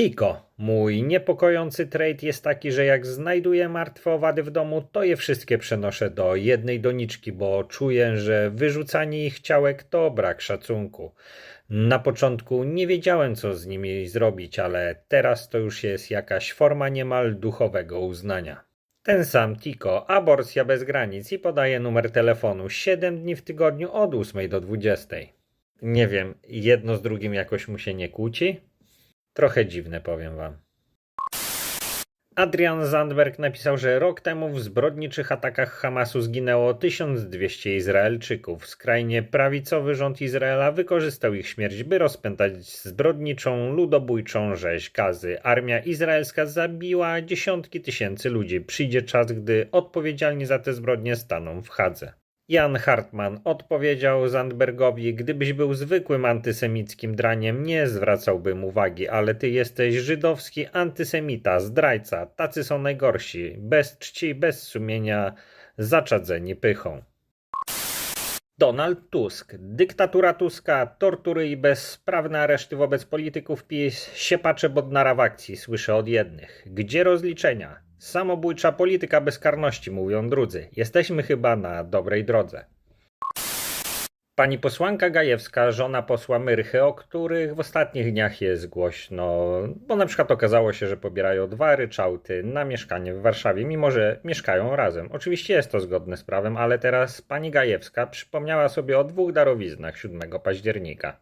Tiko, mój niepokojący trade jest taki, że jak znajduję martwe owady w domu, to je wszystkie przenoszę do jednej doniczki, bo czuję, że wyrzucanie ich ciałek to brak szacunku. Na początku nie wiedziałem, co z nimi zrobić, ale teraz to już jest jakaś forma niemal duchowego uznania. Ten sam Tiko, aborcja bez granic i podaje numer telefonu 7 dni w tygodniu od 8 do 20. Nie wiem, jedno z drugim jakoś mu się nie kłóci? Trochę dziwne, powiem wam. Adrian Zandberg napisał, że rok temu w zbrodniczych atakach Hamasu zginęło 1200 Izraelczyków. Skrajnie prawicowy rząd Izraela wykorzystał ich śmierć, by rozpętać zbrodniczą, ludobójczą rzeź gazy. Armia izraelska zabiła dziesiątki tysięcy ludzi. Przyjdzie czas, gdy odpowiedzialni za te zbrodnie staną w Hadze. Jan Hartman odpowiedział Zandbergowi: Gdybyś był zwykłym antysemickim draniem, nie zwracałbym uwagi, ale ty jesteś żydowski antysemita, zdrajca. Tacy są najgorsi, bez czci, bez sumienia, zaczadzeni pychą. Donald Tusk. Dyktatura Tuska, tortury i bezprawne areszty wobec polityków PiS, siepacze Bodnara w akcji, słyszę od jednych. Gdzie rozliczenia? Samobójcza polityka bezkarności, mówią drudzy. Jesteśmy chyba na dobrej drodze. Pani posłanka Gajewska, żona posła Myrchy, o których w ostatnich dniach jest głośno, bo na przykład okazało się, że pobierają dwa ryczałty na mieszkanie w Warszawie, mimo że mieszkają razem. Oczywiście jest to zgodne z prawem, ale teraz pani Gajewska przypomniała sobie o dwóch darowiznach 7 października.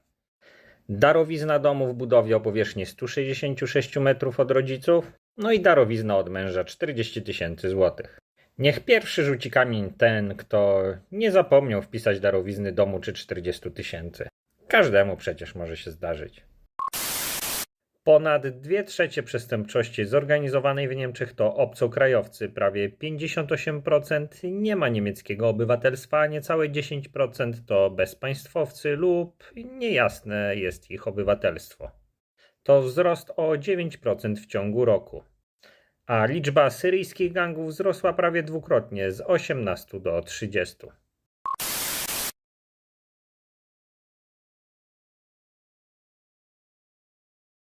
Darowizna domu w budowie o powierzchni 166 metrów od rodziców, no i darowizna od męża 40 tysięcy złotych. Niech pierwszy rzuci kamień ten, kto nie zapomniał wpisać darowizny domu czy 40 tysięcy. Każdemu przecież może się zdarzyć. Ponad 2 trzecie przestępczości zorganizowanej w Niemczech to obcokrajowcy. Prawie 58% nie ma niemieckiego obywatelstwa, a niecałe 10% to bezpaństwowcy lub niejasne jest ich obywatelstwo. To wzrost o 9% w ciągu roku. A liczba syryjskich gangów wzrosła prawie dwukrotnie z 18 do 30.